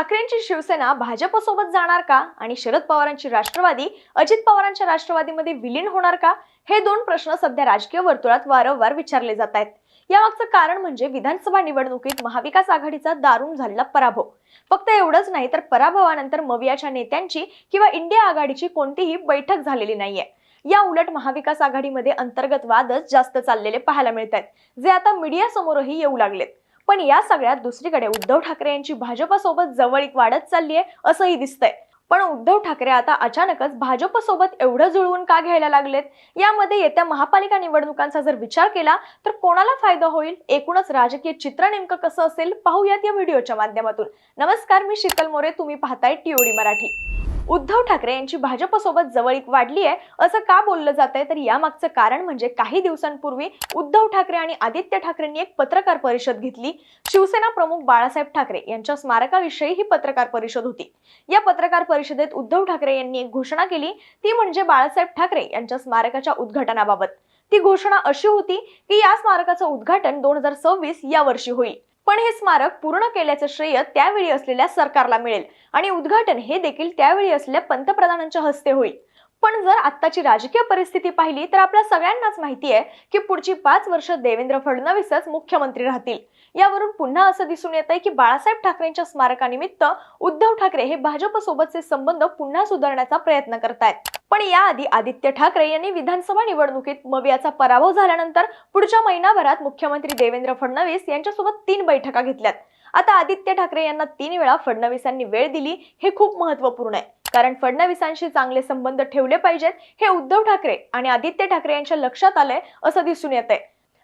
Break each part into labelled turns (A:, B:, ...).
A: ठाकरेंची शिवसेना भाजपसोबत जाणार का? आणि शरद पवारांची राष्ट्रवादी अजित पवारांच्या राष्ट्रवादीमध्ये विलीन होणार का? हे दोन प्रश्न सध्या राजकीय वर्तुळात वारंवार विचारले जात आहेत. यामागचं कारण म्हणजे विधानसभा निवडणुकीत महाविकास आघाडीचा दारुण झालेला पराभव. फक्त एवढंच नाही तर पराभवानंतर मवियाच्या नेत्यांची किंवा इंडिया आघाडीची कोणतीही बैठक झालेली नाहीये. या उलट महाविकास आघाडीमध्ये अंतर्गत वादच जास्त चाललेले पाहायला मिळत आहेत जे आता मीडिया समोरही येऊ लागलेत. पण या सगळ्यात दुसरीकडे उद्धव ठाकरे यांची भाजपसोबत जवळीक वाढत चालली आहे असंही दिसतंय. पण उद्धव ठाकरे आता अचानकच भाजपसोबत एवढं जुळवून का घ्यायला लागलेत? यामध्ये येत्या महापालिका निवडणुकांचा जर विचार केला तर कोणाला फायदा होईल? एकूणच राजकीय चित्र नेमकं कसं असेल? पाहूयात या व्हिडिओच्या माध्यमातून. नमस्कार मी शीतल मोरे तुम्ही पाहताय टीओडी मराठी. उद्धव ठाकरे यांची भाजपसोबत जवळीक वाढली आहे. असं का बोललं जात आहे? तर यामागचं कारण म्हणजे काही दिवसांपूर्वी उद्धव ठाकरे आणि आदित्य ठाकरेंनी एक पत्रकार परिषद घेतली. शिवसेना प्रमुख बाळासाहेब ठाकरे यांच्या स्मारकाविषयी ही पत्रकार परिषद होती. या पत्रकार परिषदेत उद्धव ठाकरे यांनी एक घोषणा केली. ती म्हणजे बाळासाहेब ठाकरे यांच्या स्मारकाच्या उद्घाटनाबाबत. ती घोषणा अशी होती की या स्मारकाचं उद्घाटन दोन हजार सव्वीस या वर्षी होईल. पण हे स्मारक पूर्ण केल्याचं श्रेय त्यावेळी असलेल्या सरकारला मिळेल. आणि उद्घाटन हे देखील त्यावेळी असलेल्या पंतप्रधानांच्या हस्ते होईल. पण जर आत्ताची राजकीय परिस्थिती पाहिली तर आपल्या सगळ्यांनाच माहिती आहे की पुढची पाच वर्ष देवेंद्र फडणवीसच मुख्यमंत्री राहतील. यावरून पुन्हा असं दिसून येत आहे की बाळासाहेब ठाकरेंच्या स्मारकानिमित्त उद्धव ठाकरे हे भाजपसोबतचे संबंध पुन्हा सुधारण्याचा प्रयत्न करतायत. पण याआधी आदित्य ठाकरे यांनी विधानसभा निवडणुकीत मवियाचा पराभव झाल्यानंतर पुढच्या महिनाभरात मुख्यमंत्री देवेंद्र फडणवीस यांच्यासोबत तीन बैठका घेतल्यात. आता आदित्य ठाकरे यांना तीन वेळा फडणवीसांनी वेळ दिली हे खूप महत्त्वपूर्ण आहे. कारण फडणवीसांशी चांगले संबंध ठेवले पाहिजेत हे उद्धव ठाकरे आणि आदित्य ठाकरे यांच्या लक्षात आलंय असं दिसून येत आहे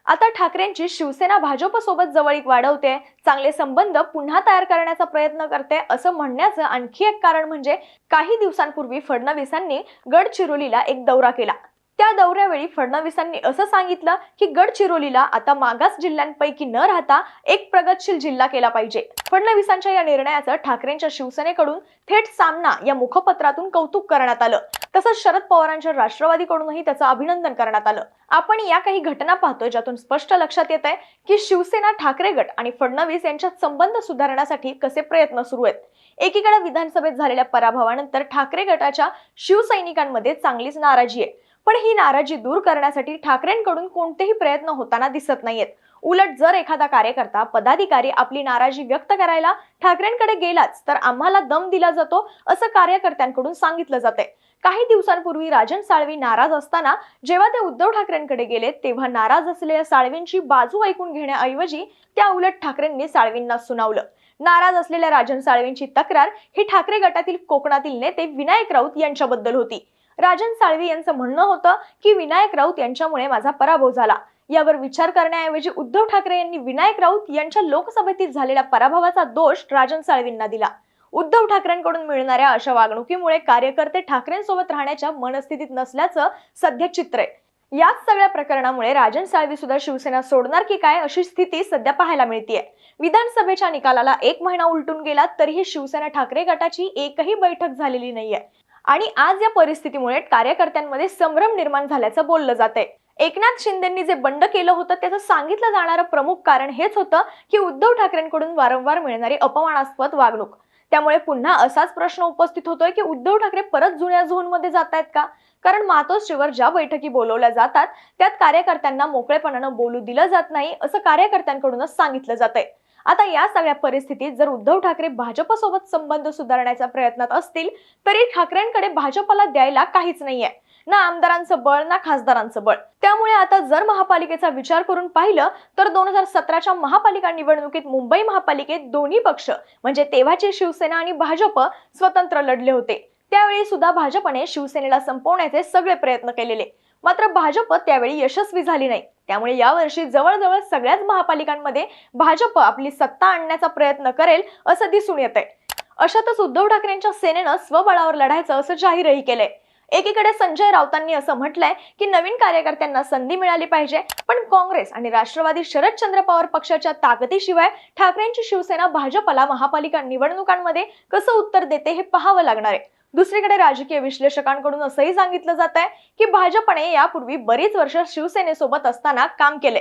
A: आता ठाकरेंची शिवसेना भाजपसोबत जवळीक वाढवते चांगले संबंध पुन्हा तयार करण्याचा प्रयत्न करते असं म्हणण्याचं आणखी एक कारण म्हणजे काही दिवसांपूर्वी फडणवीसांनी गडचिरोलीला एक दौरा केला. त्या दौऱ्यावेळी फडणवीसांनी असं सांगितलं की गडचिरोलीला आता मागास जिल्ह्यांपैकी न राहता एक प्रगतशील जिल्हा केला पाहिजे. फडणवीसांच्या या निर्णयाचं ठाकरेंच्या शिवसेनेकडून थेट सामना या मुखपत्रातून कौतुक करण्यात आलं. तसंच शरद पवारांच्या राष्ट्रवादीकडूनही त्याचं अभिनंदन करण्यात आलं. आपण या काही घटना पाहतोय ज्यातून स्पष्ट लक्षात येत आहे की शिवसेना ठाकरे गट आणि फडणवीस यांच्यात संबंध सुधारण्यासाठी कसे प्रयत्न सुरू आहेत? एकीकडे विधानसभेत झालेल्या पराभवानंतर ठाकरे गटाच्या शिवसैनिकांमध्ये चांगलीच नाराजी आहे. पण ही नाराजी दूर करण्यासाठी ठाकरेंकडून कोणतेही प्रयत्न होताना दिसत नाहीयेत. उलट जर एखादा कार्यकर्ता पदाधिकारी आपली नाराजी व्यक्त करायला ठाकरेंकडे गेलाच तर आम्हाला दम दिला जातो असं कार्यकर्त्यांकडून सांगितलं जाते काही दिवसांपूर्वी राजन साळवी नाराज असताना जेव्हा ते उद्धव ठाकरेंकडे गेले तेव्हा नाराज असलेल्या साळवींची बाजू ऐकून घेण्याऐवजी त्या उलट ठाकरेंनी साळवींना सुनावलं. नाराज असलेल्या राजन साळवींची तक्रार ही ठाकरे गटातील कोकणातील नेते विनायक राऊत यांच्याबद्दल होती. राजन साळवी यांचं म्हणणं होतं की विनायक राऊत यांच्यामुळे माझा पराभव झाला. यावर विचार करण्याऐवजी उद्धव ठाकरे यांनी विनायक राऊत यांच्या लोकसभेतील झालेल्या पराभवाचा दोष राजन साळवींना दिला. उद्धव ठाकरेंकडून मिळणाऱ्या अशा वागणुकीमुळे कार्यकर्ते ठाकरेंसोबत राहण्याच्या मनस्थितीत नसल्याचं सध्या चित्र आहे. याच सगळ्या प्रकरणामुळे राजन साळवी सुद्धा शिवसेना सोडणार की काय अशी स्थिती सध्या पाहायला मिळतीये. विधानसभेच्या निकालाला एक महिना उलटून गेला तरीही शिवसेना ठाकरे गटाची एकही बैठक झालेली नाहीये. आणि आज या परिस्थितीमुळे कार्यकर्त्यांमध्ये संभ्रम निर्माण झाल्याचं बोललं जात आहे एकनाथ शिंदेंनी जे बंड केलं होतं त्याचं सांगितलं जाणारं प्रमुख कारण हेच होतं की उद्धव ठाकरेंकडून वारंवार मिळणारी अपमानास्पद वागणूक. त्यामुळे पुन्हा असाच प्रश्न उपस्थित होतोय की उद्धव ठाकरे परत जुन्या झोनमध्ये जात आहेत का? कारण मातोश्रीवर ज्या बैठकी बोलवल्या जातात त्यात कार्यकर्त्यांना मोकळेपणानं बोलू दिलं जात नाही असं कार्यकर्त्यांकडूनच सांगितलं जात आहे आता या सगळ्या परिस्थितीत जर उद्धव ठाकरे भाजपसोबत संबंध सुधारण्याच्या प्रयत्नात असतील तरी ठाकरेंकडे भाजपला द्यायला काहीच नाहीये. ना आमदारांचं बळ ना खासदारांचं बळ. त्यामुळे आता जर महापालिकेचा विचार करून पाहिलं तर दोन हजार सतराच्या महापालिका निवडणुकीत मुंबई महापालिकेत दोन्ही पक्ष म्हणजे तेव्हाचे शिवसेना आणि भाजप स्वतंत्र लढले होते. त्यावेळी सुद्धा भाजपने शिवसेनेला संपवण्याचे सगळे प्रयत्न केलेले. मात्र भाजप त्यावेळी यशस्वी झाली नाही. त्यामुळे यावर्षी जवळजवळ सगळ्याच महापालिकांमध्ये भाजप आपली सत्ता आणण्याचा प्रयत्न करेल असं दिसून येत आहे अशातच उद्धव ठाकरेंच्या सेनेनं स्वबळावर लढायचं असं जाहीरही केलंय. एकीकडे संजय राऊतांनी असं म्हटलंय की नवीन कार्यकर्त्यांना संधी मिळाली पाहिजे पण काँग्रेस आणि राष्ट्रवादी शरदचंद्र पवार पक्षाच्या ताकदीशिवाय ठाकरेंची शिवसेना भाजपला महापालिका निवडणुकांमध्ये कसं उत्तर देते हे पाहावं लागणार आहे. दुसरीकडे राजकीय विश्लेषकांकडून असंही सांगितलं जात आहे की भाजपने यापूर्वी बरीच वर्ष शिवसेनेसोबत असताना काम केले.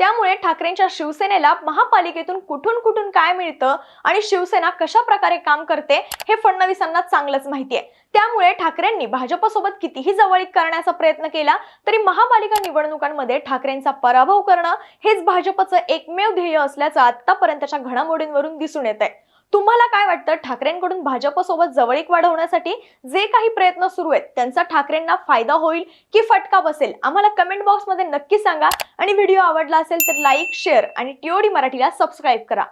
A: त्यामुळे ठाकरेंच्या शिवसेनेला महापालिकेतून कुठून कुठून काय मिळतं आणि शिवसेना कशा प्रकारे काम करते हे फडणवीसांना चांगलंच माहिती आहे. त्यामुळे ठाकरेंनी भाजपसोबत कितीही जवळीक करण्याचा प्रयत्न केला तरी महापालिका निवडणुकांमध्ये ठाकरेंचा पराभव करणं हेच भाजपचं एकमेव ध्येय असल्याचं आतापर्यंतच्या घडामोडींवरून दिसून येत आहे तुम्हाला काय वाटतं? ठाकरेंकडून भाजपसोबत जवळीक वाढवण्यासाठी जे काही प्रयत्न सुरू आहेत त्यांचा ठाकरेंना फायदा होईल की फटका बसेल? आम्हाला कमेंट बॉक्समध्ये नक्की सांगा. आणि व्हिडिओ आवडला असेल तर लाईक शेअर आणि टीओडी मराठीला सबस्क्राईब करा.